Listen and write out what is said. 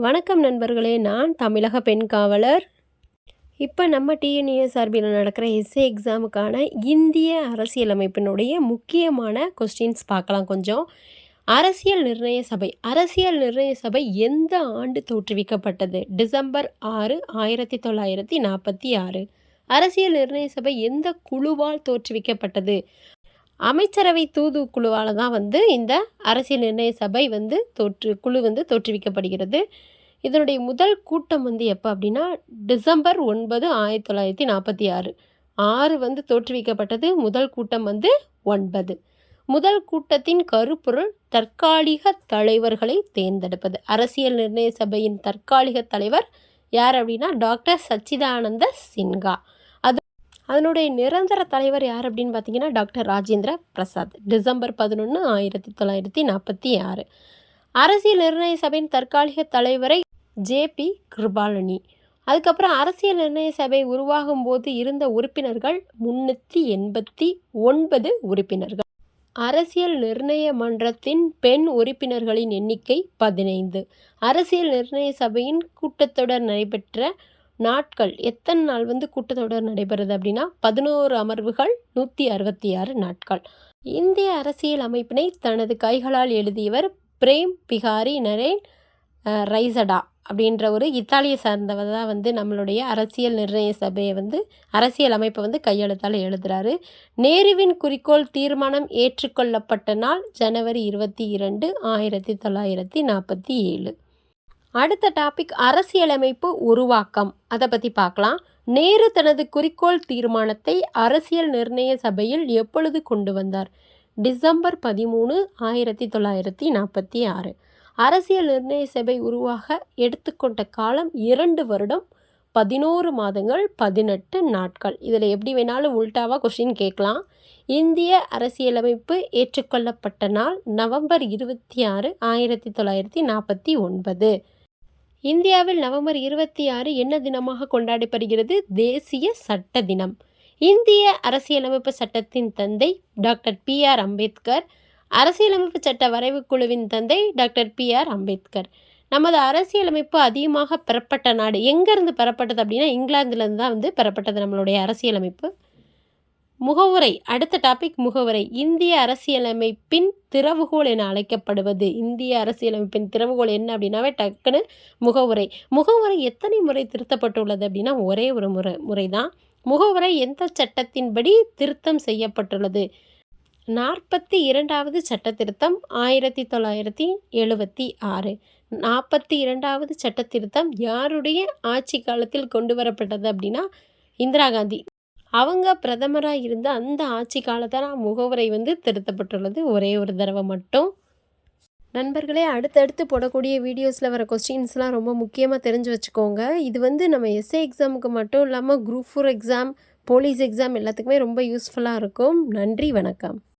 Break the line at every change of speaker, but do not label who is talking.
வணக்கம் நண்பர்களே நான் தமிழக பெண் காவலர். இப்போ நம்ம டிஎன்ஏ சார்பில் நடக்கிற எஸ்ஏ எக்ஸாமுக்கான இந்திய அரசியலமைப்பினுடைய முக்கியமான கொஸ்டின்ஸ் பார்க்கலாம் கொஞ்சம். அரசியல் நிர்ணய சபை அரசியல் நிர்ணய சபை எந்த ஆண்டு தோற்றுவிக்கப்பட்டது? டிசம்பர் ஆறு ஆயிரத்தி தொள்ளாயிரத்தி நாற்பத்தி ஆறு. அரசியல் நிர்ணய சபை எந்த குழுவால் தோற்றுவிக்கப்பட்டது? அமைச்சரவை தூது குழுவால் தான் வந்து இந்த அரசியல் நிர்ணய சபை வந்து தோற்று குழு வந்து தோற்றுவிக்கப்படுகிறது. இதனுடைய முதல் கூட்டம் வந்து எப்போ அப்படின்னா டிசம்பர் ஒன்பது ஆயிரத்தி தொள்ளாயிரத்தி நாற்பத்தி ஆறு. ஆறு வந்து தோற்றுவிக்கப்பட்டது முதல் கூட்டம் வந்து ஒன்பது. முதல் கூட்டத்தின் கருப்பொருள் தற்காலிக தலைவர்களை தேர்ந்தெடுப்பது. அரசியல் நிர்ணய சபையின் தற்காலிக தலைவர் யார் அப்படின்னா டாக்டர் சச்சிதானந்த சின்ஹா. அதனுடைய நிரந்தர தலைவர் யார் அப்படின்னு பார்த்தீங்கன்னா டாக்டர் ராஜேந்திர பிரசாத். டிசம்பர் பதினொன்று ஆயிரத்தி தொள்ளாயிரத்தி நாற்பத்தி ஆறு. அரசியல் நிர்ணய சபையின் தற்காலிக தலைவரை ஜேபி கிருபாலனி. அதுக்கப்புறம் அரசியல் நிர்ணய சபை உருவாகும் போது இருந்த உறுப்பினர்கள் முன்னூற்றி எண்பத்தி ஒன்பது உறுப்பினர்கள். அரசியல் நிர்ணய மன்றத்தின் பெண் உறுப்பினர்களின் எண்ணிக்கை பதினைந்து. அரசியல் நிர்ணய சபையின் கூட்டத்தொடர் நடைபெற்ற நாட்கள் எத்தனை நாள் வந்து கூட்டத்தொடர் நடைபெறுது அப்படின்னா பதினோரு அமர்வுகள் நூற்றி அறுபத்தி ஆறு நாட்கள். இந்திய அரசியல் அமைப்பினை தனது கைகளால் எழுதியவர் பிரேம் பிகாரி நரேன் ரைசடா அப்படின்ற ஒரு இத்தாலியை சார்ந்தவர் தான் வந்து நம்மளுடைய அரசியல் நிர்ணய சபையை வந்து அரசியல் அமைப்பை வந்து கையெழுத்தால் எழுதுகிறாரு நேருவின் குறிக்கோள் தீர்மானம் ஏற்றுக்கொள்ளப்பட்ட நாள் ஜனவரி இருபத்தி இரண்டு ஆயிரத்தி தொள்ளாயிரத்தி நாற்பத்தி ஏழு. அடுத்த டாபிக் அரசியலமைப்பு உருவாக்கம். அதை பற்றி பார்க்கலாம் நேரு தனது குறிக்கோள் தீர்மானத்தை அரசியல் நிர்ணய சபையில் எப்பொழுது கொண்டு வந்தார்? டிசம்பர் பதிமூணு ஆயிரத்தி தொள்ளாயிரத்தி நாற்பத்தி ஆறு. அரசியல் நிர்ணய சபை உருவாக எடுத்துக்கொண்ட காலம் இரண்டு வருடம் பதினோரு மாதங்கள் பதினெட்டு நாட்கள். இதில் எப்படி வேணாலும் உல்டாவாக கொஷின் கேட்கலாம். இந்திய அரசியலமைப்பு ஏற்றுக்கொள்ளப்பட்ட நாள் நவம்பர் இருபத்தி ஆறு ஆயிரத்தி தொள்ளாயிரத்தி நாற்பத்தி ஒன்பது. இந்தியாவில் நவம்பர் இருபத்தி ஆறு என்ன தினமாக கொண்டாடப்படுகிறது? தேசிய சட்ட தினம். இந்திய அரசியலமைப்பு சட்டத்தின் தந்தை டாக்டர் பி ஆர் அம்பேத்கர் அரசியலமைப்பு சட்ட வரைவு குழுவின் தந்தை டாக்டர் பி ஆர் அம்பேத்கர். நமது அரசியலமைப்பு அதிகமாக பெறப்பட்ட நாடு. எங்கேருந்து பெறப்பட்டது அப்படின்னா இங்கிலாந்துலேருந்து தான் வந்து பெறப்பட்டது நம்மளுடைய அரசியலமைப்பு. முகவுரை அடுத்த டாபிக் முகவுரை. இந்திய அரசியலமைப்பின் திறவுகோல் என அழைக்கப்படுவது. இந்திய அரசியலமைப்பின் திறவுகோல் என்ன அப்படின்னாவே டக்குன்னு முகவுரை. முகவுரை எத்தனை முறை திருத்தப்பட்டுள்ளது அப்படின்னா ஒரே ஒரு முறை முறை தான் முகவுரை எந்த சட்டத்தின்படி திருத்தம் செய்யப்பட்டுள்ளது? நாற்பத்தி இரண்டாவது சட்ட திருத்தம் ஆயிரத்தி தொள்ளாயிரத்தி எழுபத்தி ஆறு. நாற்பத்தி இரண்டாவது சட்ட திருத்தம் யாருடைய ஆட்சி காலத்தில் கொண்டு வரப்பட்டது அப்படின்னா இந்திரா காந்தி. அவங்க பிரதமராக இருந்த அந்த ஆட்சி காலத்தில் முகவரை வந்து திருத்தப்பட்டுள்ளது. ஒரே ஒரு தடவை மட்டும். நண்பர்களே அடுத்தடுத்து போடக்கூடிய வீடியோஸில் வர கொஸ்டின்ஸ்லாம் ரொம்ப முக்கியமாக தெரிஞ்சு வச்சுக்கோங்க. இது வந்து நம்ம எஸ்ஏ எக்ஸாமுக்கு மட்டும் இல்லாமல் group four exam police exam எல்லாத்துக்குமே ரொம்ப யூஸ்ஃபுல்லாக இருக்கும். நன்றி வணக்கம்.